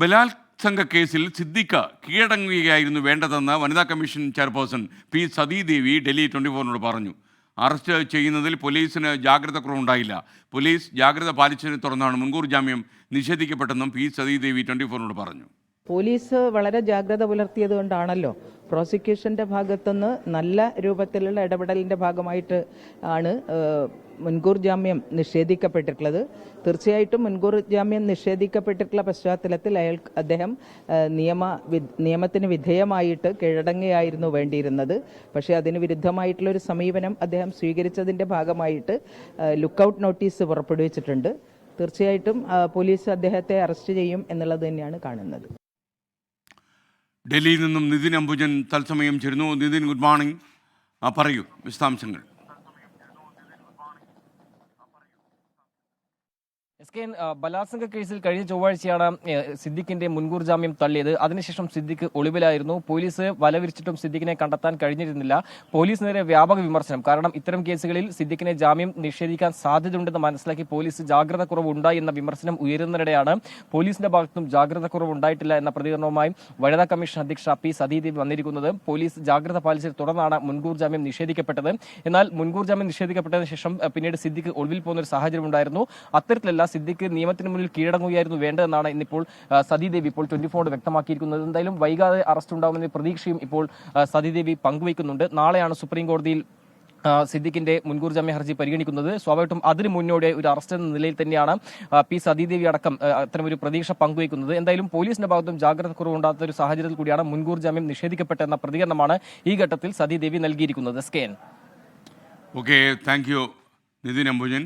ബലാത്സംഗ കേസിൽ സിദ്ദിഖ കീഴടങ്ങുകയായിരുന്നു വേണ്ടതെന്ന് വനിതാ commission chairperson P Sathidevi Delhi twenty ഫോറിനോട് പറഞ്ഞു. അറസ്റ്റ് ചെയ്യുന്നതിൽ പോലീസിന് ജാഗ്രത കുറവുണ്ടായില്ല. പോലീസ് ജാഗ്രത പാലിച്ചതിനെ തുടർന്നാണ് മുൻകൂർ ജാമ്യം നിഷേധിക്കപ്പെട്ടെന്നും പി സതീദേവി ട്വന്റി ഫോറിനോട് പറഞ്ഞു. പോലീസ് വളരെ ജാഗ്രത പുലർത്തിയത് കൊണ്ടാണല്ലോ. പ്രോസിക്യൂഷന്റെ ഭാഗത്തുനിന്ന് നല്ല രൂപത്തിലുള്ള ഇടപെടലിന്റെ ഭാഗമായിട്ട് ആണ് മുൻകൂർ ജാമ്യം നിഷേധിക്കപ്പെട്ടിട്ടുള്ളത്. തീർച്ചയായിട്ടും മുൻകൂർ ജാമ്യം നിഷേധിക്കപ്പെട്ടിട്ടുള്ള പശ്ചാത്തലത്തിൽ അയാൾ അദ്ദേഹം നിയമ നിയമത്തിന് വിധേയമായിട്ട് കീഴടങ്ങുകയായിരുന്നു വേണ്ടിയിരുന്നത്. പക്ഷേ അതിന് വിരുദ്ധമായിട്ടുള്ള ഒരു സമീപനം അദ്ദേഹം സ്വീകരിച്ചതിന്റെ ഭാഗമായിട്ട് ലുക്കൌട്ട് നോട്ടീസ് പുറപ്പെടുവിച്ചിട്ടുണ്ട്. തീർച്ചയായിട്ടും പോലീസ് അദ്ദേഹത്തെ അറസ്റ്റ് ചെയ്യും എന്നുള്ളത് തന്നെയാണ് കാണുന്നത്. ഡൽഹിയിൽ നിന്നും നിതിൻ അംബുജൻ തത്സമയം ചേരുന്നു. നിതിൻ ഗുഡ് മോർണിംഗ് പറയൂ വിശദാംശങ്ങൾ. എസ് കെ ബലാത്സംഗ കേസിൽ കഴിഞ്ഞ ചൊവ്വാഴ്ചയാണ് സിദ്ദിഖിന്റെ മുൻകൂർ ജാമ്യം തള്ളിയത്. അതിനുശേഷം സിദ്ദിഖ് ഒളിവിലായിരുന്നു. പോലീസ് വലവിരിച്ചിട്ടും സിദ്ദിഖിനെ കണ്ടെത്താൻ കഴിഞ്ഞിരുന്നില്ല. പോലീസ് നേരെ വ്യാപക വിമർശനം. കാരണം ഇത്തരം കേസുകളിൽ സിദ്ദിഖിനെ ജാമ്യം നിഷേധിക്കാൻ സാധ്യതയുണ്ടെന്ന് മനസ്സിലാക്കി പോലീസ് ജാഗ്രത കുറവുണ്ടായി എന്ന വിമർശനം ഉയരുന്നതിനിടെയാണ് പോലീസിന്റെ ഭാഗത്തും ജാഗ്രത കുറവുണ്ടായിട്ടില്ല എന്ന പ്രതികരണവുമായി വനിതാ കമ്മീഷൻ അധ്യക്ഷ പി സതീദേവി വന്നിരിക്കുന്നത്. പോലീസ് ജാഗ്രത പാലിച്ചതിനെ തുടർന്നാണ് മുൻകൂർ ജാമ്യം നിഷേധിക്കപ്പെട്ടത്. എന്നാൽ മുൻകൂർ ജാമ്യം നിഷേധിക്കപ്പെട്ടതിന് ശേഷം പിന്നീട് സിദ്ദിഖ് ഒളിവിൽ പോകുന്ന ഒരു സാഹചര്യം ഉണ്ടായിരുന്നു അത്തരത്തിലല്ല സിദ്ദിഖ് നിയമത്തിന് മുന്നിൽ കീഴടങ്ങുകയായിരുന്നു വേണ്ടതെന്നാണ് ഇന്നിപ്പോൾ സതീദേവി ഇപ്പോൾ ട്വന്റി ഫോർ വ്യക്തമാക്കിയിരിക്കുന്നത്. എന്തായാലും വൈകാതെ അറസ്റ്റ് ഉണ്ടാകുമെന്ന പ്രതീക്ഷയും ഇപ്പോൾ സതീദേവി പങ്കുവയ്ക്കുന്നുണ്ട്. നാളെയാണ് സുപ്രീം കോടതിയിൽ സിദ്ദിഖിന്റെ മുൻകൂർ ജാമ്യ ഹർജി പരിഗണിക്കുന്നത്. സ്വാഭാവികമായിട്ടും അതിന് മുന്നോടി ഒരു അറസ്റ്റ് എന്ന നിലയിൽ തന്നെയാണ് പി സതീദേവി അടക്കം അത്തരമൊരു പ്രതീക്ഷ പങ്കുവയ്ക്കുന്നത്. എന്തായാലും പോലീസിന്റെ ഭാഗത്തും ജാഗ്രത കുറവുണ്ടാത്ത ഒരു സാഹചര്യത്തിൽ കൂടിയാണ് മുൻകൂർ ജാമ്യം നിഷേധിക്കപ്പെട്ടെന്ന പ്രതികരണമാണ് ഈ ഘട്ടത്തിൽ സതീദേവി നൽകിയിരിക്കുന്നത്. സ്കേൻ okay thank you Nithin Ambujan